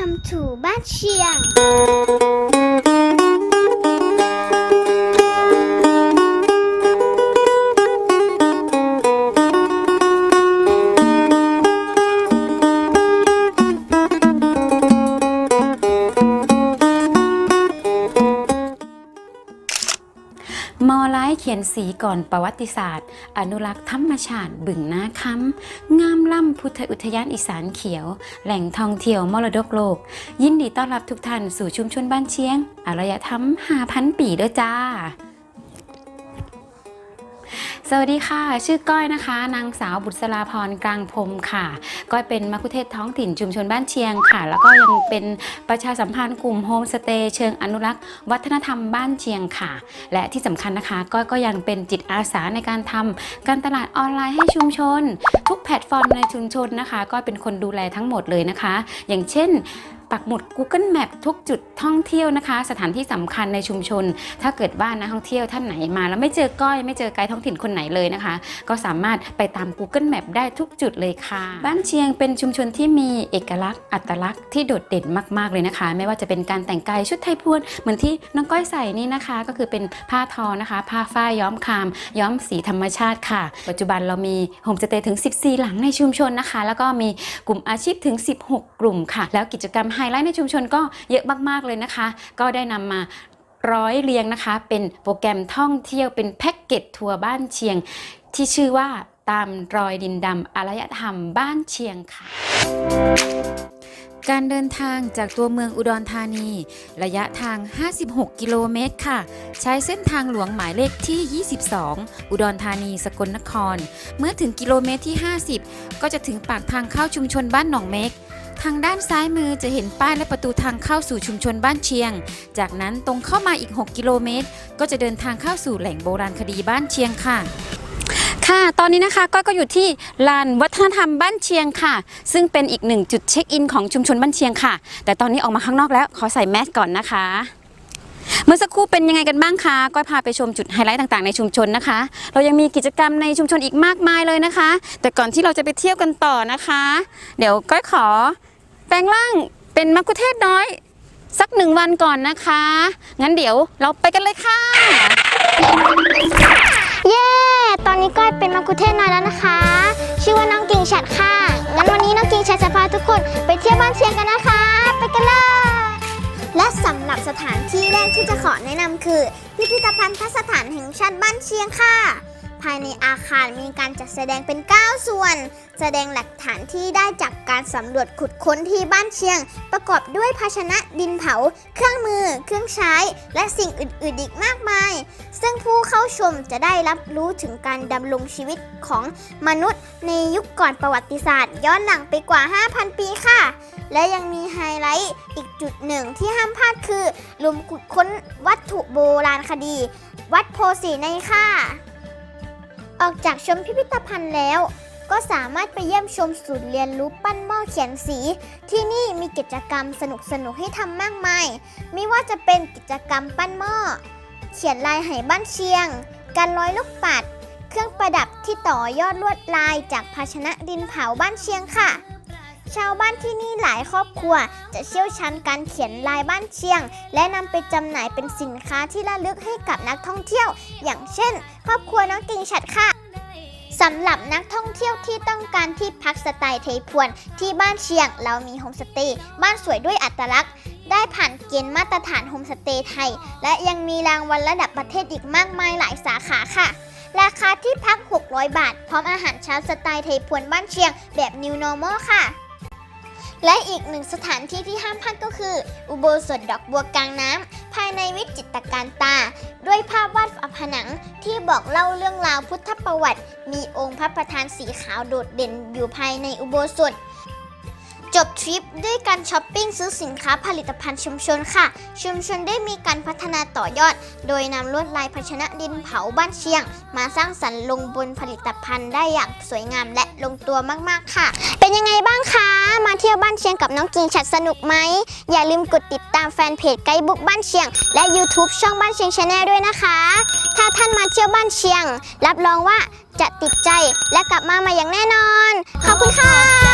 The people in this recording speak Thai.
Welcome to บ้านเชียง มอลายเขียนสีก่อนประวัติศาสตร์ อนุรักษ์ธรรมชาติบึงนาคำงามล่ำพุทธอุทยานอีสานเขียว แหล่งท่องเที่ยวมรดกโลก ยินดีต้อนรับทุกท่านสู่ชุมชนบ้านเชียง อารยธรรม5,000ปีเด้อจ้า สวัสดีค่ะ ชื่อก้อยนะคะ นางสาวบุษราพรกลางพรมค่ะ ก้อยเป็นมัคคุเทศก์ท้องถิ่นชุมชนบ้านเชียงค่ะ แล้วก็ยังเป็นประชาสัมพันธ์กลุ่มโฮมสเตย์เชิงอนุรักษ์ วัฒนธรรมบ้านเชียงค่ะ และที่สำคัญนะคะ ก้อยก็ยังเป็นจิตอาสาในการทำการตลาดออนไลน์ให้ชุมชน ทุกแพลตฟอร์มในชุมชนนะคะก็เป็นคนดูแลทั้งหมดเลยนะคะ อย่างเช่น ปักหมุด Google Map ทุกจุดท่องเที่ยวนะคะ สถานที่สำคัญในชุมชน ถ้าเกิดว่านักท่องเที่ยวท่านไหนมา แล้วไม่เจอก้อยไม่เจอไกด์ท้องถิ่นคนไหนเลยนะคะ ก็สามารถไปตาม Google Map ได้ทุกจุดเลยค่ะ บ้านเชียงเป็นชุมชนที่มีเอกลักษณ์อัตลักษณ์ที่โดดเด่นมากๆเลยนะคะ ไม่ว่าจะเป็นการแต่งกายชุดไทยพวนเหมือนที่น้องก้อยใส่นี่นะคะ ก็คือเป็นผ้าทอนะคะ ผ้าฝ้ายย้อมคาม ย้อมสีธรรมชาติค่ะ ปัจจุบันเรามีโฮมสเตย์ถึง 14 หลังในชุมชนนะคะ แล้วก็มีกลุ่มอาชีพถึง 16 กลุ่มค่ะ แล้วกิจกรรมไฮไลท์ในชุมชนก็เยอะมากๆเลยนะคะ ก็ได้นำมาร้อยเรียงนะคะ เป็นโปรแกรมท่องเที่ยวเป็นแพ็กเกจทัวร์บ้านเชียง ที่ชื่อว่าตามรอยดินดำอารยธรรมบ้านเชียงค่ะ การเดินทางจากตัวเมืองอุดรธานี ระยะทาง 56 กิโลเมตรค่ะ ใช้เส้นทางหลวงหมายเลขที่ 22 อุดรธานีสกลนคร เมื่อถึงกิโลเมตรที่ 50 ก็จะถึงปากทางเข้าชุมชนบ้านหนองเม็ก ทางด้านซ้ายมือจะเห็นป้ายและประตูทางเข้าสู่ชุมชนบ้านเชียง จากนั้นตรงเข้ามาอีก 6 กิโลเมตร ก็จะเดินทางเข้าสู่แหล่งโบราณคดีบ้านเชียงค่ะ ค่ะ ตอนนี้นะคะก้อยก็อยู่ที่ลานวัฒนธรรมบ้านเชียงค่ะ ซึ่งเป็นอีกหนึ่งจุดเช็คอินของชุมชนบ้านเชียงค่ะ แต่ตอนนี้ออกมาข้างนอกแล้วขอใส่แมสก่อนนะคะ เมื่อสักครู่เป็นยังไงกันบ้างคะก้อยพาไปชมจุดไฮไลท์ต่างๆในชุมชนนะคะ เรายังมีกิจกรรมในชุมชนอีกมากมายเลยนะคะ แต่ก่อนที่เราจะไปเที่ยวกันต่อนะคะ เดี๋ยวก้อยขอ แปลงร่างเป็นมักคุเทศน้อย สักหนึ่งวันก่อนนะคะ งั้นเดี๋ยวเราไปกันเลยค่ะ เย้ ตอนนี้ก้อยเป็นมังคุเทศน้อยแล้วนะคะ ชื่อว่าน้องกิ่งฉัดค่ะ งั้นวันนี้น้องกิ่งฉัดจะพาทุกคนไปเที่ยวบ้านเชียงกันนะคะ ไปกันเลย และสำหรับสถานที่แรกที่จะขอแนะนำคือ พิพิธภัณฑสถานแห่งชาติบ้านเชียงค่ะ ภายในอาคารมีการจัดแสดงเป็น 9 ส่วน แสดงหลักฐานที่ได้จากการสำรวจขุดค้นที่บ้านเชียง ประกอบด้วยภาชนะดินเผา เครื่องมือ เครื่องใช้ และสิ่งอื่นๆอีกมากมาย ซึ่งผู้เข้าชมจะได้รับรู้ถึงการดำรงชีวิตของมนุษย์ ในยุคก่อนประวัติศาสตร์ ย้อนหลังไปกว่า 5,000 ปีค่ะ และยังมีไฮไลท์อีกจุดหนึ่งที่ห้ามพลาดคือหลุมขุดค้นวัตถุโบราณคดี วัดโพสีในค่ะ ออกจากชมพิพิธภัณฑ์แล้ว ก็สามารถไปเยี่ยมชมศูนย์เรียนรู้ปั้นหม้อเขียนสี ที่นี่มีกิจกรรมสนุกสนุกให้ทำมากมาย ไม่ว่าจะเป็นกิจกรรมปั้นหม้อ เขียนลายไหบ้านเชียง การร้อยลูกปัด เครื่องประดับที่ต่อยอดลวดลายจากภาชนะดินเผาบ้านเชียงค่ะ ชาวบ้านที่นี่หลายครอบครัว จะเชี่ยวชาญการเขียนลายบ้านเชียง และนำไปจำหน่ายเป็นสินค้าที่ระลึกให้กับนักท่องเที่ยว อย่างเช่น ครอบครัวน้องกิ่งฉัดค่ะสำหรับนักท่องเที่ยวที่ต้องการที่พักสไตล์ไทพวน ที่บ้านเชียงเรามีโฮมสเตย์บ้านสวยด้วยอัตลักษณ์ ได้ผ่านเกณฑ์มาตรฐานโฮมสเตย์ไทย และยังมีรางวัลระดับประเทศอีกมากมายหลายสาขาค่ะ ราคาที่พัก 600 บาท พร้อมอาหารเช้าสไตล์ไทพวนบ้านเชียง แบบ New Normal ค่ะ และอีกหนึ่งสถานที่ที่ห้ามพลาดก็คือ อุโบสถดอกบัวกลางน้ำภายในวิจิตรการตา ด้วยภาพวาดฝาผนังที่บอกเล่าเรื่องราวพุทธประวัติ มีองค์พระประธานสีขาวโดดเด่นอยู่ภายในอุโบสถจบทริปด้วยการช้อปปิ้งซื้อสินค้าผลิตภัณฑ์ชุมชนค่ะ ชุมชนได้มีการพัฒนาต่อยอด โดยนำลวดลายภาชนะดินเผาบ้านเชียง มาสร้างสรรค์ลงบนผลิตภัณฑ์ได้อย่างสวยงามและลงตัวมากๆค่ะ เป็นยังไงบ้างคะ เที่ยวบ้านเชียงกับน้องกิ่งฉัดสนุกไหม อย่าลืมกดติดตามแฟนเพจไกด์บุ๊กบ้านเชียง และ YouTube ช่องบ้านเชียงชาแนลด้วยนะคะ ถ้าท่านมาเที่ยวบ้านเชียง รับรองว่าจะติดใจและกลับมาใหม่อย่างแน่นอน ขอบคุณค่ะ